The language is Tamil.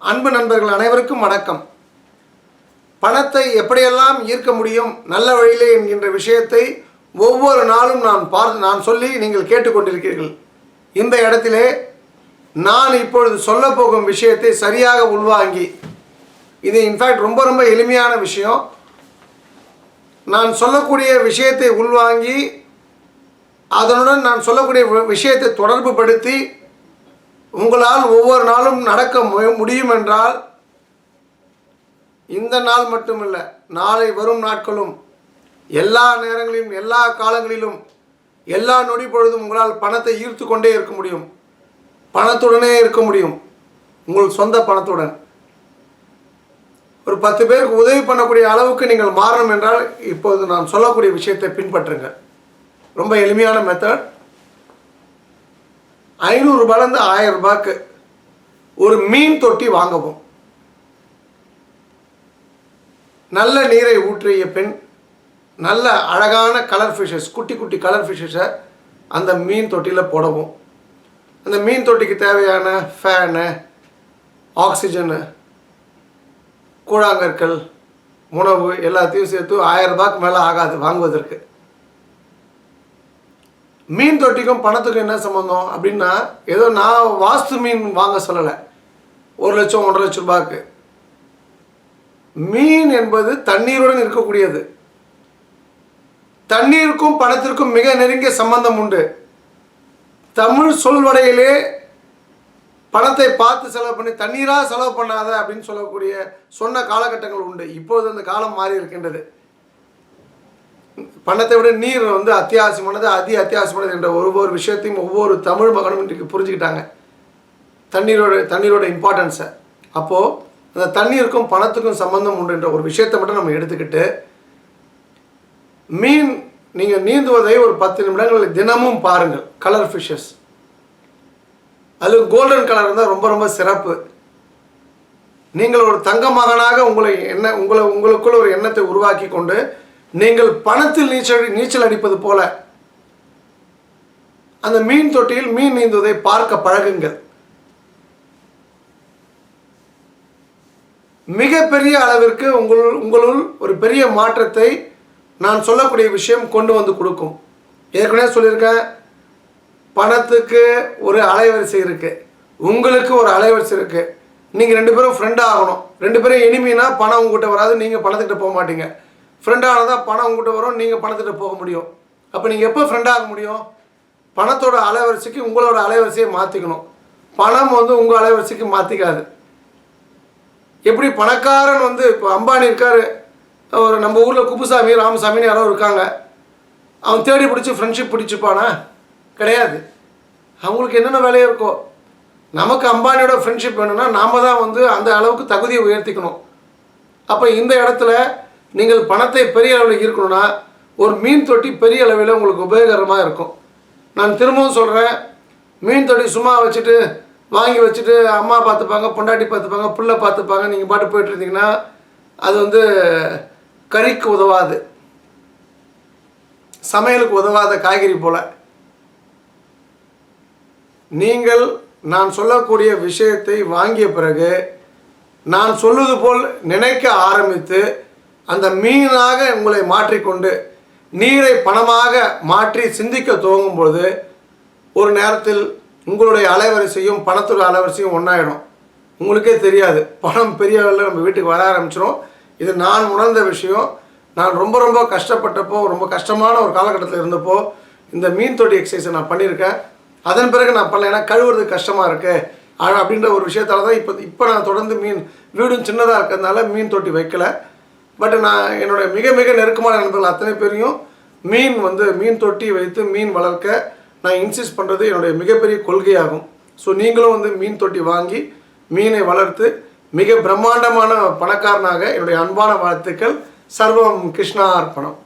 அன்பு நண்பர்கள் அனைவருக்கும் வணக்கம். பணத்தை எப்படியெல்லாம் ஈர்க்க முடியும் நல்ல வழியிலே என்கின்ற விஷயத்தை ஒவ்வொரு நாளும் நான் பார்த்து நான் சொல்லி நீங்கள் கேட்டுக்கொண்டிருக்கிறீர்கள். இந்த இடத்திலே நான் இப்பொழுது சொல்ல போகும் விஷயத்தை சரியாக உள்வாங்கி இது இன்ஃபேக்ட் ரொம்ப ரொம்ப எளிமையான விஷயம். நான் சொல்லக்கூடிய விஷயத்தை உள்வாங்கி அதனுடன் நான் சொல்லக்கூடிய விஷயத்தை தொடர்பு படுத்தி உங்களால் ஒவ்வொரு நாளும் நடக்க மு- முடியும் என்றால் இந்த நாள் மட்டுமல்ல நாளை வரும் நாட்களும் எல்லா நேரங்களிலும் எல்லா காலங்களிலும் எல்லா நொடி பொழுதும் உங்களால் பணத்தை ஈர்த்து கொண்டே இருக்க முடியும். பணத்துடனே இருக்க முடியும். உங்கள் சொந்த பணத்துடன். ஒரு பத்து பேருக்கு உதவி பண்ணக்கூடிய அளவுக்கு நீங்கள் மாறணும் என்றால் இப்போது நான் சொல்லக்கூடிய விஷயத்தை பின்பற்றுங்க ரொம்ப எளிமையான மெத்தட் ஐநூறுரூபாலேருந்து ஆயிரம் ரூபாய்க்கு ஒரு மீன் தொட்டி வாங்கவும். நல்ல நீரை ஊற்றிய பெண் நல்ல அழகான கலர் ஃபிஷஸ் குட்டி குட்டி கலர் ஃபிஷஸை அந்த மீன் தொட்டியில் போடவும். அந்த மீன் தொட்டிக்கு தேவையான ஃபேனு ஆக்சிஜனு கூழாங்கற்கள் உணவு எல்லாத்தையும் சேர்த்து ஆயிரம் ரூபாய்க்கு மேலே ஆகாது வாங்குவதற்கு. மீன் தொட்டிக்கும் பணத்துக்கும் என்ன சம்மந்தம் அப்படின்னா ஏதோ நான் வாஸ்து மீன் வாங்க சொல்லலை. ஒரு லட்சம் ஒன்றரை லட்சம் ரூபாய்க்கு. மீன் என்பது தண்ணீருடன் இருக்கக்கூடியது. தண்ணீருக்கும் பணத்திற்கும் மிக நெருங்கிய சம்பந்தம் உண்டு. தமிழ் சொல்வடையிலே பணத்தை பார்த்து செலவு பண்ணி தண்ணீராக செலவு பண்ணாத அப்படின்னு சொல்லக்கூடிய சொன்ன காலகட்டங்கள் உண்டு. இப்பொழுது அந்த காலம் மாறி இருக்கின்றது. பணத்தை விட நீர் வந்து அத்தியாவசியமானது அதி அத்தியாவசியமானது என்ற ஒவ்வொரு விஷயத்தையும் ஒவ்வொரு தமிழ் மகனும் இன்றைக்கு புரிஞ்சுக்கிட்டாங்க. தண்ணீரோட தண்ணீரோட இம்பார்ட்டன்ஸை அப்போது அந்த தண்ணீருக்கும் பணத்துக்கும் சம்பந்தம் உண்டு என்ற ஒரு விஷயத்தை மட்டும் நம்ம எடுத்துக்கிட்டு மீன் நீங்கள் நீந்துவதை ஒரு பத்து நிமிடங்கள் தினமும் பாருங்கள். கலர் ஃபிஷஸ் அது கோல்டன் கலர் இருந்தால் ரொம்ப ரொம்ப சிறப்பு. நீங்கள் ஒரு தங்க மகனாக உங்களை என்ன உங்களை உங்களுக்குள்ள ஒரு எண்ணத்தை உருவாக்கி கொண்டு நீங்கள் பணத்தில் நீச்சல் நீச்சல் அடிப்பது போல அந்த மீன் தொட்டியில் மீன் நீந்துவதை பார்க்க பழகுங்கள். மிகப்பெரிய அளவிற்கு உங்கள் உங்களுள் ஒரு பெரிய மாற்றத்தை நான் சொல்லக்கூடிய விஷயம் கொண்டு வந்து கொடுக்கும். ஏற்கனவே சொல்லியிருக்கேன் பணத்துக்கு ஒரு அலைவரிசை இருக்குது உங்களுக்கு ஒரு அலைவரிசை இருக்குது நீங்கள் ரெண்டு பேரும் ஃப்ரெண்டாக ஆகணும். ரெண்டு பேரும் இனிமைனா பணம் உங்ககிட்ட வராது நீங்கள் பணத்துக்கிட்ட போக மாட்டீங்க. ஃப்ரெண்டாக தான் பணம் உங்கள்கிட்ட வரும் நீங்கள் பணத்துக்கிட்ட போக முடியும். அப்போ நீங்கள் எப்போ ஃப்ரெண்டாக முடியும்? பணத்தோட அலைவரிசைக்கு உங்களோட அலைவரிசையை மாற்றிக்கணும் பணம் வந்து உங்கள் அலைவரிசைக்கு மாற்றிக்காது எப்படி பணக்காரன் வந்து இப்போ அம்பானி இருக்கார் ஒரு நம்ம ஊரில் குப்புசாமி ராமசாமின்னு யாரோ இருக்காங்க. அவன் தேடி பிடிச்சி ஃப்ரெண்ட்ஷிப் பிடிச்சிப்பானா? கிடையாது. அவங்களுக்கு என்னென்ன வேலையாக இருக்கோ? நமக்கு அம்பானியோட ஃப்ரெண்ட்ஷிப் வேணும்னா நாம் தான் வந்து அந்த அளவுக்கு தகுதியை உயர்த்திக்கணும். அப்போ இந்த இடத்துல நீங்கள் பணத்தை பெரிய அளவில் ஈர்க்கணும்னா ஒரு மீன் தொட்டி பெரிய அளவில் உங்களுக்கு உபயோகரமாக இருக்கும். நான் திரும்பவும் சொல்கிறேன் மீன் தொட்டி சும்மா வச்சுட்டு வாங்கி வச்சுட்டு அம்மா பார்த்துப்பாங்க பொண்டாட்டி பார்த்துப்பாங்க பிள்ளை பார்த்துப்பாங்க நீங்கள் பாட்டு போயிட்டு இருந்தீங்கன்னா அது வந்து கறிக்கு உதவாது. சமையலுக்கு உதவாத காய்கறி போல். நீங்கள் நான் சொல்லக்கூடிய விஷயத்தை வாங்கிய பிறகு நான் சொல்லுவது போல் நினைக்க ஆரம்பித்து அந்த மீனாக உங்களை மாற்றிக்கொண்டு நீரை பணமாக மாற்றி சிந்திக்க துவங்கும் பொழுது ஒரு நேரத்தில் உங்களுடைய அலைவரிசையும் பணத்தோட அலைவரிசையும் ஒன்றாயிடும் உங்களுக்கே தெரியாது. பணம் பெரிய அளவில் நம்ம வீட்டுக்கு வர ஆரம்பிச்சிடும் இது நான் உணர்ந்த விஷயம். நான் ரொம்ப ரொம்ப கஷ்டப்பட்டப்போ ரொம்ப கஷ்டமான ஒரு காலகட்டத்தில் இருந்தப்போ இந்த மீன் தொட்டி எக்ஸசைஸை நான் பண்ணியிருக்கேன். அதன் பிறகு நான் பண்ணல. ஏன்னா கழுவுறது கஷ்டமாக இருக்குது ஆனா- அப்படின்ற ஒரு விஷயத்தால் தான் இப்போ இப்போ நான் தொடர்ந்து மீன் வீடும் சின்னதாக இருக்கிறதுனால மீன் தொட்டி வைக்கலை. பட் நான் என்னுடைய மிக மிக நெருக்கமான நண்பர்கள் அத்தனை பேரையும் மீன் வந்து மீன் தொட்டி வைத்து மீன் வளர்க்க நான் இன்சிஸ்ட் பண்ணுறது என்னுடைய மிகப்பெரிய கொள்கையாகும். ஸோ நீங்களும் வந்து மீன் தொட்டி வாங்கி மீனை வளர்த்து மிக பிரம்மாண்டமான பணக்காரனாக என்னுடைய அன்பான வாழ்த்துக்கள். சர்வம் கிருஷ்ணா அர்ப்பணம்